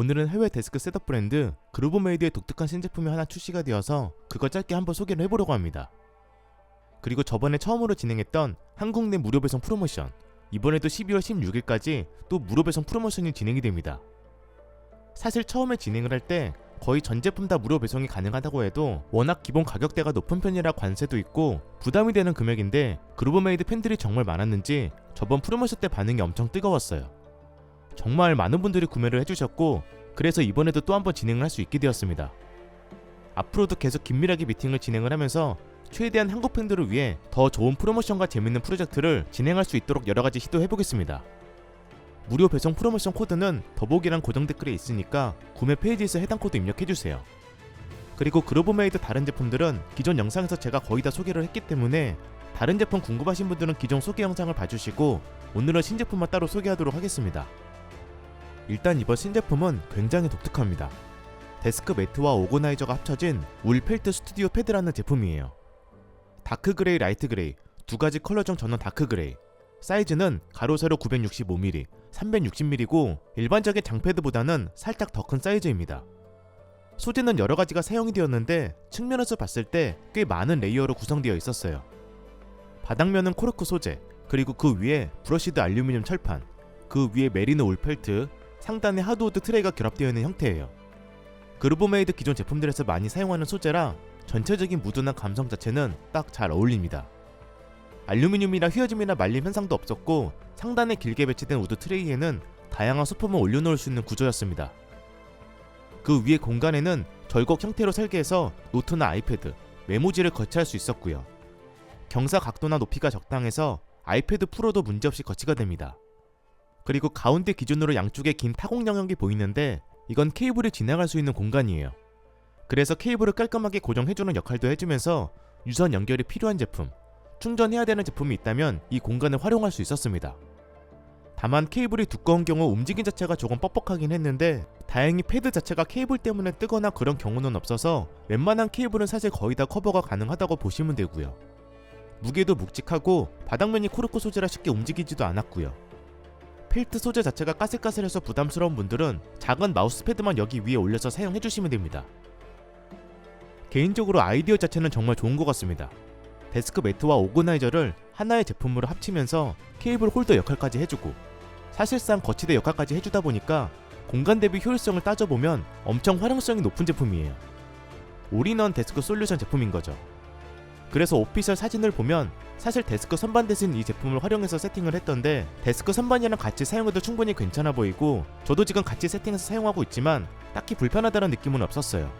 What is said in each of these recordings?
오늘은 해외 데스크 셋업 브랜드 그루브메이드의 독특한 신제품이 하나 출시가 되어서 그걸 짧게 한번 소개를 해보려고 합니다. 그리고 저번에 처음으로 진행했던 한국 내 무료 배송 프로모션 이번에도 12월 16일까지 또 무료 배송 프로모션이 진행이 됩니다. 사실 처음에 진행을 할 때 거의 전 제품 다 무료 배송이 가능하다고 해도 워낙 기본 가격대가 높은 편이라 관세도 있고 부담이 되는 금액인데 그루브메이드 팬들이 정말 많았는지 저번 프로모션 때 반응이 엄청 뜨거웠어요. 정말 많은 분들이 구매를 해주셨고 그래서 이번에도 또 한번 진행을 할 수 있게 되었습니다. 앞으로도 계속 긴밀하게 미팅을 진행을 하면서 최대한 한국 팬들을 위해 더 좋은 프로모션과 재밌는 프로젝트를 진행할 수 있도록 여러 가지 시도해 보겠습니다. 무료 배송 프로모션 코드는 더보기란 고정 댓글에 있으니까 구매 페이지에서 해당 코드 입력해 주세요. 그리고 그로브메이드 다른 제품들은 기존 영상에서 제가 거의 다 소개를 했기 때문에 다른 제품 궁금하신 분들은 기존 소개 영상을 봐주시고 오늘은 신제품만 따로 소개하도록 하겠습니다. 일단 이번 신제품은 굉장히 독특합니다. 데스크 매트와 오거나이저가 합쳐진 울 펠트 스튜디오 패드라는 제품이에요. 다크 그레이, 라이트 그레이 두 가지 컬러 중 저는 다크 그레이. 사이즈는 가로 세로 965mm, 360mm고 일반적인 장패드보다는 살짝 더 큰 사이즈입니다. 소재는 여러 가지가 사용이 되었는데 측면에서 봤을 때 꽤 많은 레이어로 구성되어 있었어요. 바닥면은 코르크 소재, 그리고 그 위에 브러시드 알루미늄 철판, 그 위에 메리노 울 펠트, 상단에 하드우드 트레이가 결합되어 있는 형태예요. 그루브메이드 기존 제품들에서 많이 사용하는 소재라 전체적인 무드나 감성 자체는 딱 잘 어울립니다. 알루미늄이나 휘어짐이나 말림 현상도 없었고 상단에 길게 배치된 우드 트레이에는 다양한 소품을 올려놓을 수 있는 구조였습니다. 그 위에 공간에는 절곡 형태로 설계해서 노트나 아이패드, 메모지를 거치할 수 있었고요. 경사 각도나 높이가 적당해서 아이패드 프로도 문제없이 거치가 됩니다. 그리고 가운데 기준으로 양쪽에 긴 타공 영역이 보이는데 이건 케이블이 지나갈 수 있는 공간이에요. 그래서 케이블을 깔끔하게 고정해주는 역할도 해주면서 유선 연결이 필요한 제품, 충전해야 되는 제품이 있다면 이 공간을 활용할 수 있었습니다. 다만 케이블이 두꺼운 경우 움직임 자체가 조금 뻑뻑하긴 했는데 다행히 패드 자체가 케이블 때문에 뜨거나 그런 경우는 없어서 웬만한 케이블은 사실 거의 다 커버가 가능하다고 보시면 되고요. 무게도 묵직하고 바닥면이 코르크 소재라 쉽게 움직이지도 않았고요. 펠트 소재 자체가 까슬까슬해서 부담스러운 분들은 작은 마우스패드만 여기 위에 올려서 사용해 주시면 됩니다. 개인적으로 아이디어 자체는 정말 좋은 것 같습니다. 데스크 매트와 오거나이저를 하나의 제품으로 합치면서 케이블 홀더 역할까지 해주고 사실상 거치대 역할까지 해주다 보니까 공간 대비 효율성을 따져보면 엄청 활용성이 높은 제품이에요. 올인원 데스크 솔루션 제품인 거죠. 그래서 오피셜 사진을 보면 사실 데스크 선반 대신 이 제품을 활용해서 세팅을 했던데 데스크 선반이랑 같이 사용해도 충분히 괜찮아 보이고 저도 지금 같이 세팅해서 사용하고 있지만 딱히 불편하다는 느낌은 없었어요.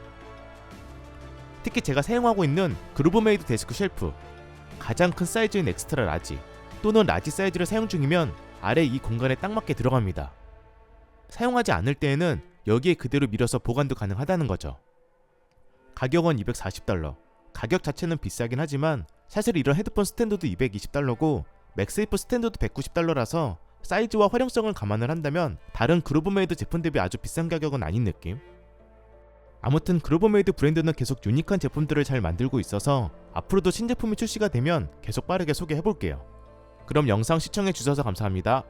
특히 제가 사용하고 있는 그루브메이드 데스크 쉘프 가장 큰 사이즈인 엑스트라 라지 또는 라지 사이즈를 사용 중이면 아래 이 공간에 딱 맞게 들어갑니다. 사용하지 않을 때에는 여기에 그대로 밀어서 보관도 가능하다는 거죠. 가격은 240달러. 가격 자체는 비싸긴 하지만 사실 이런 헤드폰 스탠드도 220달러고 맥세이프 스탠드도 190달러라서 사이즈와 활용성을 감안을 한다면 다른 그루브메이드 제품 대비 아주 비싼 가격은 아닌 느낌? 아무튼 그루브메이드 브랜드는 계속 유니크한 제품들을 잘 만들고 있어서 앞으로도 신제품이 출시가 되면 계속 빠르게 소개해볼게요. 그럼 영상 시청해주셔서 감사합니다.